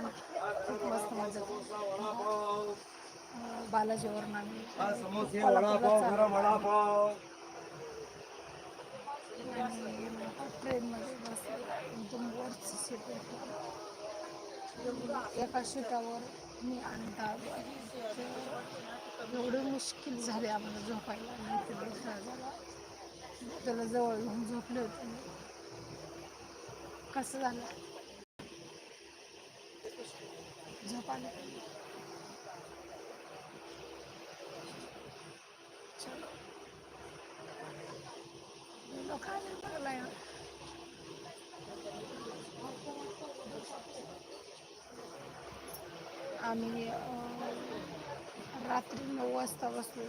पण खूप मस्त मजा केली. ट्रेनमध्ये बस एकदम वरची सीट होती. एका सीटावर मी आणता एवढं मुश्किल झाले आम्हाला झोपायला. आणि ते दुसरा झाला. त्याला जवळ घेऊन झोपले होते कसं झालं? झोप चलो. आम्ही रात्री नऊ वाजता बसलो.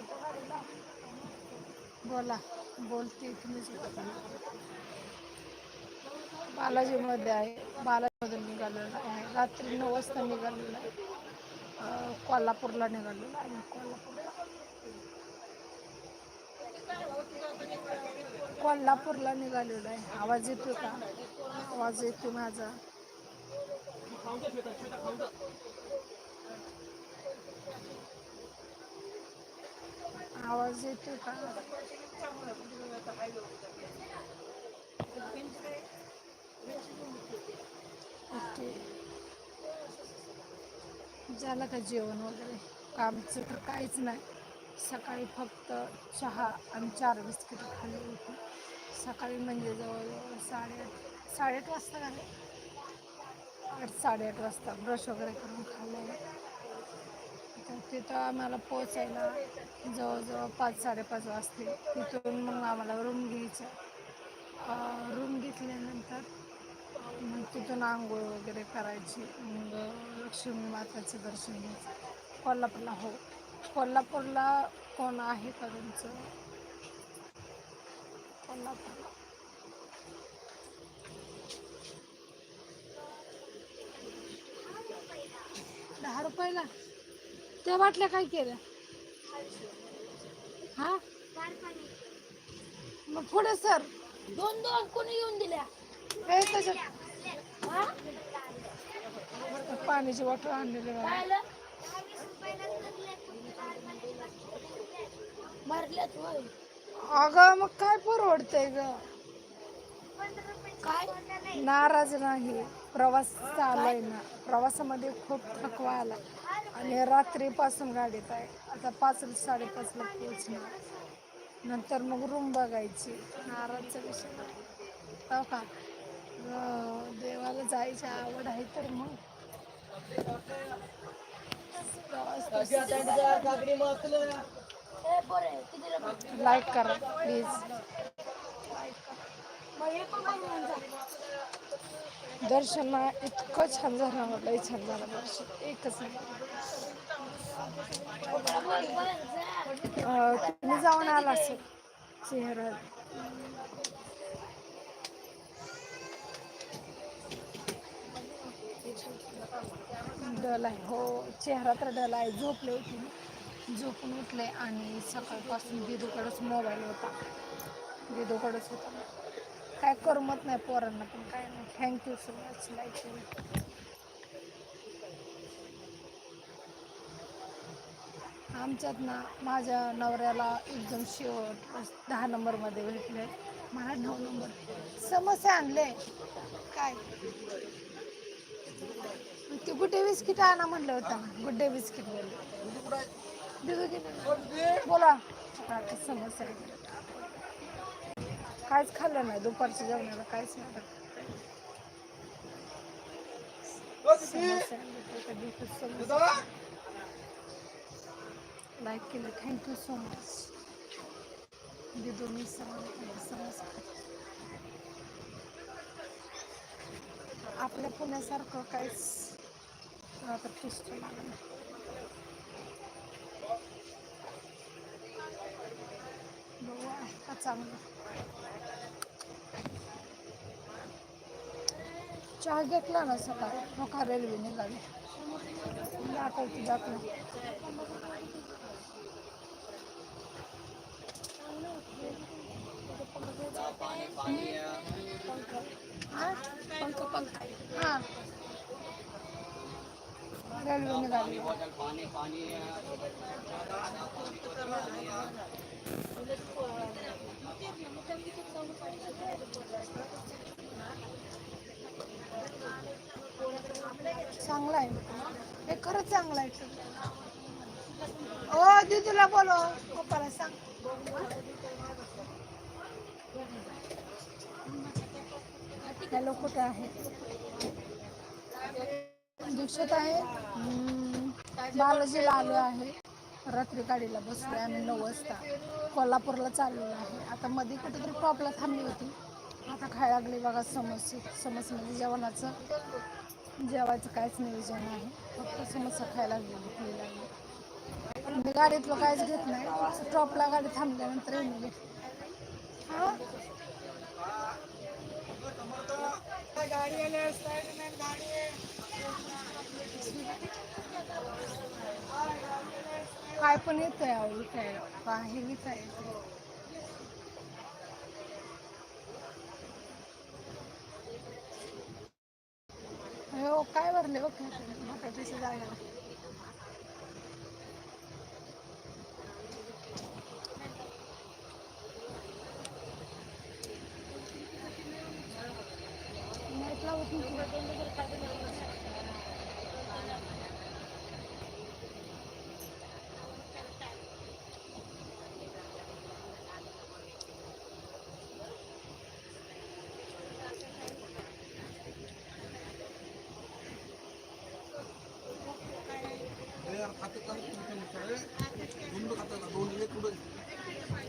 बोला बोलते तुम्हीच बालाजीमध्ये आहे. बालाजीमधून निघालेलं आहे. रात्री नऊ वाजता निघालेलं आहे. कोल्हापूरला निघालेलं आहे. कोल्हापूरला कोल्हापूरला निघालेलं आहे. आवाज येतो का? आवाज येतो माझा. आवाज येतो का? ओके. झालं का जेवण वगैरे? कामचं तर काहीच नाही. सकाळी फक्त चहा आणि चार बिस्किट खाल्ली होती. सकाळी म्हणजे जवळजवळ साडेआठ साडेआठ वाजता झाले आठ साडेआठ वाजता ब्रश वगैरे करून खाल्लं. तर तिथं आम्हाला पोचायला जवळजवळ पाच साडेपाच वाजते तिथून मग आम्हाला रूम घ्यायचं. रूम घेतल्यानंतर मग तिथून आंघोळ वगैरे करायची. मग लक्ष्मी माताचं दर्शन घ्यायचं. कोल्हापूरला हो. कोल्हापूरला कोण आहे का तुमचं कोल्हापूरला. दहा रुपयाला. त्या बाटल्या काय केल्या? हा? मग पुढे सर. दोन दोन कोणी येऊन दिल्या? त्याच्यात पाण्याची बॉटल आणलेली अगं मग काय परवडतंय ग? काय? नाराज नाही. प्रवास चाललाय ना. प्रवासामध्ये खूप थकवा आला. आणि रात्रीपासून गाडीत आहे. आता पाच साडेपाचला पोहोचणार. नंतर मग रूम बघायची. नाराजचा विषय नाही. हो का? देवाला जायची आवड आहे तर मग. लाईक करा प्लीज दर्शन इतकं छान झालं मला लई छान झालं दर्शन एकच तुम्ही जाऊन आला असेल चेहरा डल आहे. हो चेहरा तर डल आहे. झोपले होती मी. झोपून उठले आणि सकाळपासून दिदूकडंच मोबाईल होता. दिदूकडंच होता. काय करमत नाही पोरांना पण. काय नाही. थँक्यू सो मच लाईक आमच्यात ना माझ्या नवऱ्याला एकदम शेवट दहा नंबरमध्ये भेटले. मला नऊ नंबर. समस्या आणले. काय? ते गुड्डे बिस्किट आणा म्हणलं होतं. गुड्डे बिस्किट बोलले. बोला. आता काहीच खाल्लं नाही. दुपारच्या जेवणाला काहीच नाही लाईक केलं. थँक्यू सो मच दिदू समज आपल्या पुण्यासारखं काहीच आता टेस्ट लागलं चांगलं चहा घेतला ना सकाळी नका रेल्वे निघाली दाखवते दाखव हा पंख हा रेल्वेने चांगला आहे हे खरंच चांगलं आहे ओ दीदीला बोलो पप्पाला सांग. हॅलो कुठे आहे? दीक्षित आहे. बालाजीला आलो आहे. रात्री गाडीला बसलो आम्ही नऊ वाजता. कोल्हापूरला चाललेलो आहे. आता मध्ये कुठेतरी प्रॉब्लेम थांबली होती. आता खायला लागली बघा समोसे समोसे म्हणजे जेवणाचं. जेवायचं काहीच नियोजन आहे फक्त समोसा खायला लागली भूक लागली. मी गाडीतलं काहीच घेत नाही. स्टॉपला गाडी थांबल्यानंतर येऊन गाडी काय पण येतंय अहो आहे काही आहे. हो काय भरले बघ. बटाट्याच्या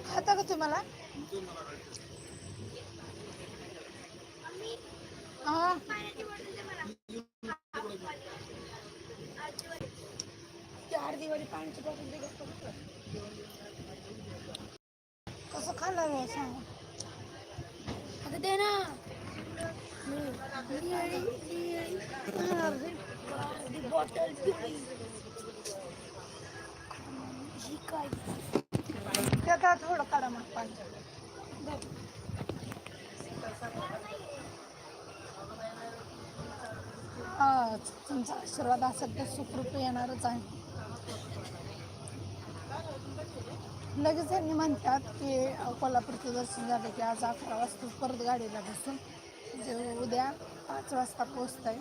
खाता का तुम्हाला चार दिवाळी पाण्याची बॉटल. कसं खाल्लं रे सांग. आता दे ना. बॉटल थोडं काढा मग पाणी हा, तुमचा आशीर्वाद असेल तर सुखरूप येणारच आहे लगेच यांनी म्हणतात की कोल्हापूरचं दर्शन झालं की आज अकरा वाजता परत गाडीला बसून जे उद्या पाच वाजता पोचत आहे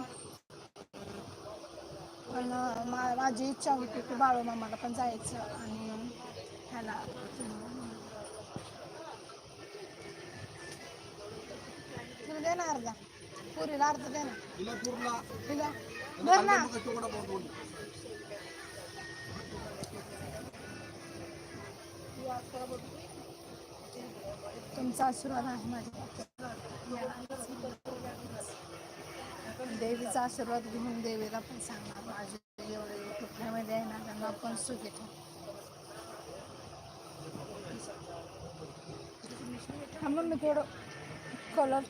पण मा माझी इच्छा होती की बाळूमामाला पण जायचं आणि तुला दे ना अर्धा पुरीला अर्धा दे ना. तिला धर ना तुमचा आशीर्वाद आहे माझ्या देवीचा आशीर्वाद घेऊन देवीला पण सांगणार माझे एवढे फॅमिली आहे ना त्यांना पण सुखी ठेव. हा मग मी थोडं कलर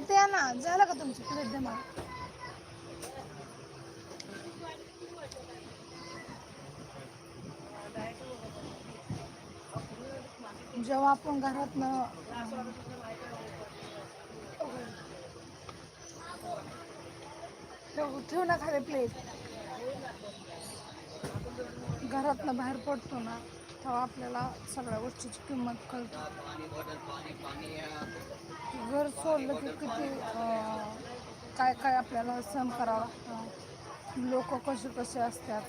प्लेट द्या ना. झालं का तुमची प्लेट द्या मला जेव्हा आपण घरात ठेवू ठेव ना खाली प्लेट घरातनं बाहेर पडतो ना. तेव्हा आपल्याला सगळ्या गोष्टीची किंमत कळते. घर सोडलं की किती काय काय आपल्याला सहन करावं लागतं लोक कसे कसे असतात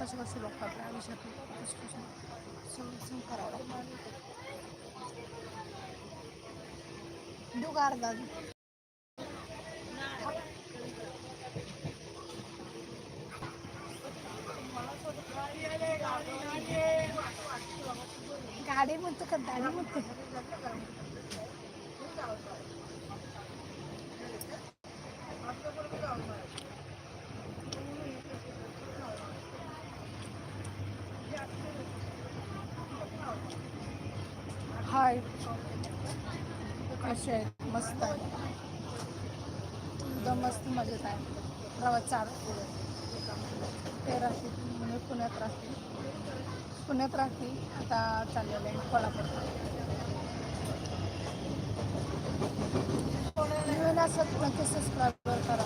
कसे कसे लोक आपल्या आयुष्यात कसे कसे सगळं सहन करावं. लागतं देऊ का अर्धा दाढी म्हणतो का? दाढी म्हणतो. हाय. कसे आहेत? मस्त आहे. एकदम मस्त मजेत आहे. प्रवास चार तेरा म्हणजे पुण्यात राहते. पुण्यात राहते. आता चाललेलं आहे कोल्हापूर. नवीन असत नक्की सबस्क्राईबर करा.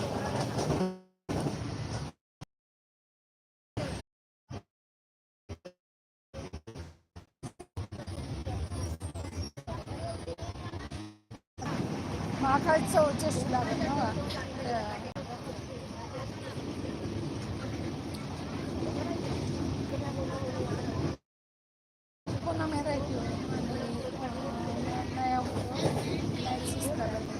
महाकाळ चौचष्टी लागेल ना ते- पुन्हा मी राहते आणि नया लायसन्स लागेल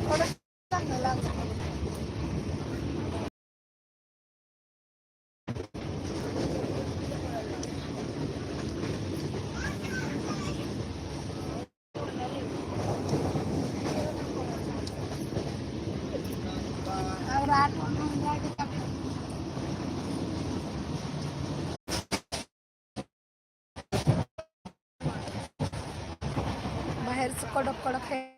थोडं चांगलं लागतं और आठ म्हणून गाडी टाकली. बाहेरचं कडक कडक आहे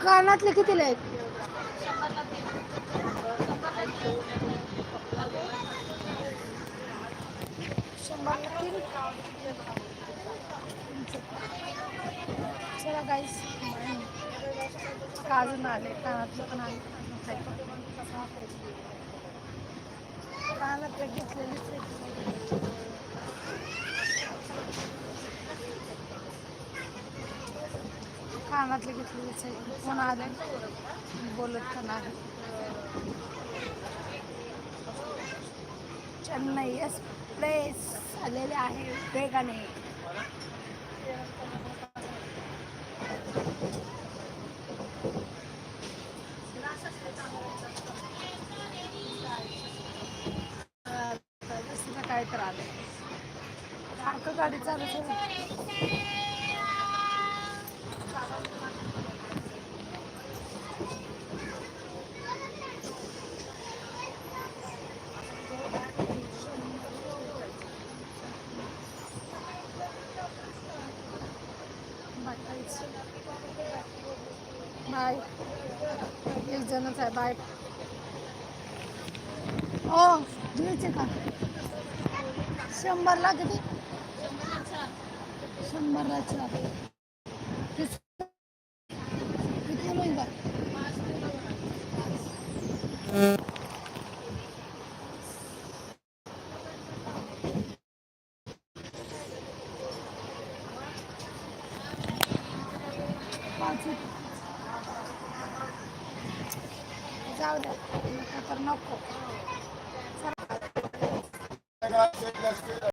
कानातले कितीला आहेत? चला गाईस काजून आले कानातले पण आले कानातले घेतलेलीच आहेत. आहे कोण आले? बोलत पण आहे. चेन्नई एक्सप्रेस आलेले आहे वेगाने अं, दुसरं काय तर आलं सारखं गाडी चालू आहे बाय एक बाय. हो घ्यायचे का? शंभरला किती शंभरला चार किती किती होईल का